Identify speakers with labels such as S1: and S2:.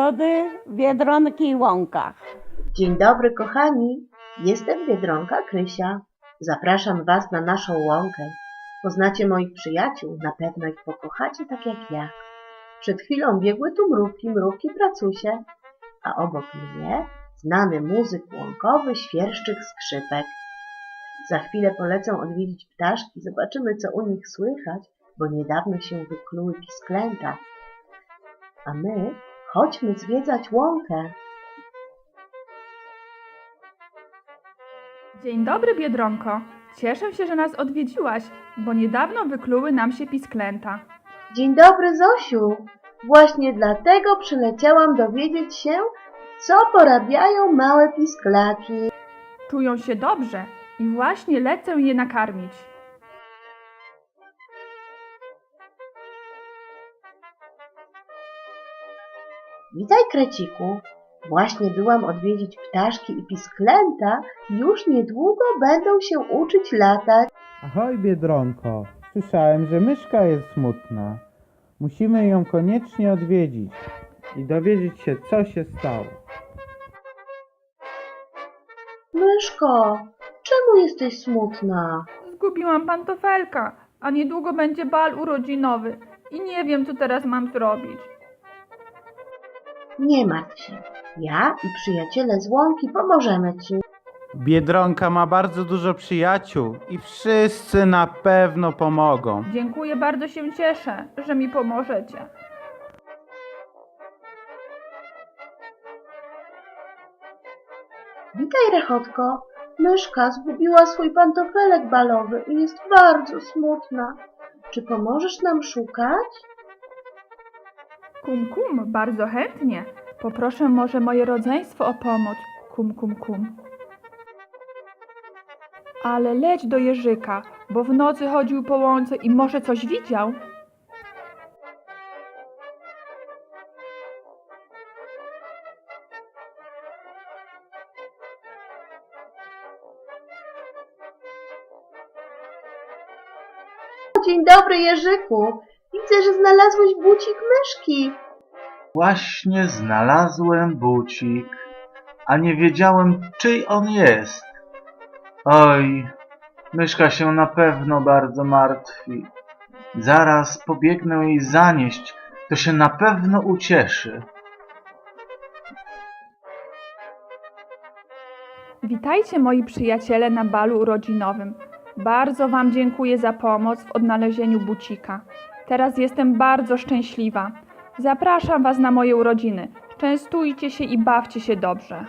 S1: przygody Biedronki i Łąkach.
S2: Dzień dobry, kochani. Jestem Biedronka Krysia. Zapraszam Was na naszą łąkę. Poznacie moich przyjaciół, na pewno ich pokochacie tak jak ja. Przed chwilą biegły tu mrówki, mrówki pracusie, a obok mnie znany muzyk łąkowy, świerszczyk skrzypek. Za chwilę polecą odwiedzić ptaszki, zobaczymy co u nich słychać, bo niedawno się wykluły pisklęta. A my chodźmy zwiedzać łąkę.
S3: Dzień dobry, Biedronko. Cieszę się, że nas odwiedziłaś, bo niedawno wykluły nam się pisklęta.
S2: Dzień dobry, Zosiu. Właśnie dlatego przyleciałam dowiedzieć się, co porabiają małe pisklaki.
S3: Czują się dobrze i właśnie lecę je nakarmić.
S2: Witaj, Kreciku. Właśnie byłam odwiedzić ptaszki i pisklęta. Już niedługo będą się uczyć latać.
S4: Ahoj, Biedronko. Słyszałem, że myszka jest smutna. Musimy ją koniecznie odwiedzić i dowiedzieć się, co się stało.
S2: Myszko, czemu jesteś smutna?
S3: Zgubiłam pantofelka, a niedługo będzie bal urodzinowy i nie wiem, co teraz mam zrobić.
S2: Nie martw się. Ja i przyjaciele z łąki pomożemy ci.
S4: Biedronka ma bardzo dużo przyjaciół i wszyscy na pewno pomogą.
S3: Dziękuję, bardzo się cieszę, że mi pomożecie.
S2: Witaj, Rechotko. Myszka zgubiła swój pantofelek balowy i jest bardzo smutna. Czy pomożesz nam szukać?
S3: Kum, kum, bardzo chętnie. Poproszę może moje rodzeństwo o pomoc. Kum, kum, kum. Ale leć do Jerzyka, bo w nocy chodził po łące i może coś widział.
S2: Dzień dobry, Jerzyku. Widzę, że znalazłeś bucik myszki.
S5: Właśnie znalazłem bucik, a nie wiedziałem, czyj on jest. Oj, myszka się na pewno bardzo martwi. Zaraz pobiegnę jej zanieść, to się na pewno ucieszy.
S3: Witajcie moi przyjaciele na balu urodzinowym. Bardzo Wam dziękuję za pomoc w odnalezieniu bucika. Teraz jestem bardzo szczęśliwa. Zapraszam Was na moje urodziny. Częstujcie się i bawcie się dobrze.